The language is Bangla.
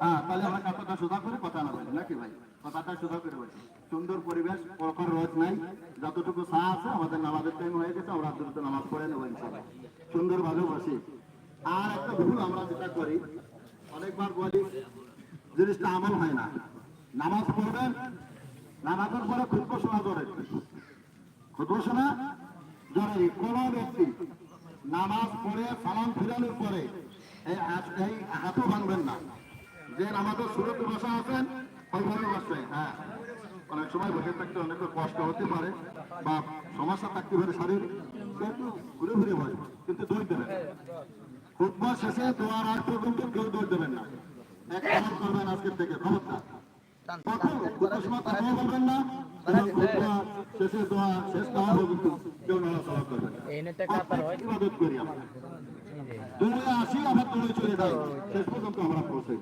হ্যাঁ তাহলে আমরা কথাটা সোজা করে কথা না বলি নাকি ভাই? কথাটা সোজা করে বলছি সুন্দর পরিবেশ প্রখর রোদ নাই। যতটুকু চা আছে, আমাদের নামাজের টাইম হয়ে গেছে, আমরা দ্রুত নামাজ পড়ে নেব ইনশাল্লাহ সুন্দরভাবে বসি। আর একটা ভুল আমরা যেটা করি, অনেকবার বলি, জিনিসটা আমল হয় না। নামাজ পড়বেন, নামাজের পরে খুব শোনা ধরে খুব শোনা জরুরি। কোন ব্যক্তি নামাজ পড়ে সালাম ফিরানোর পরে এই হাতও ভাঙবেন না। যে নামাজের শুরুতে বসা আছেন ওইভাবে বসবে হ্যাঁ। অনেক সময় বসে থাকতে অনেক কষ্ট হতে পারে বা সমস্যা থাকতে পারে শরীর একটু ঘুরে ঘুরে বসবে কিন্তু দৌড় দেবেন ফুটবল শেষে দোয়ার পর্যন্ত কেউ দৌড় দেবেন না। এক কাজ করবেন আজকের থেকে খবরটা আসি আবার চলে শেষ পর্যন্ত আমরা পৌঁছে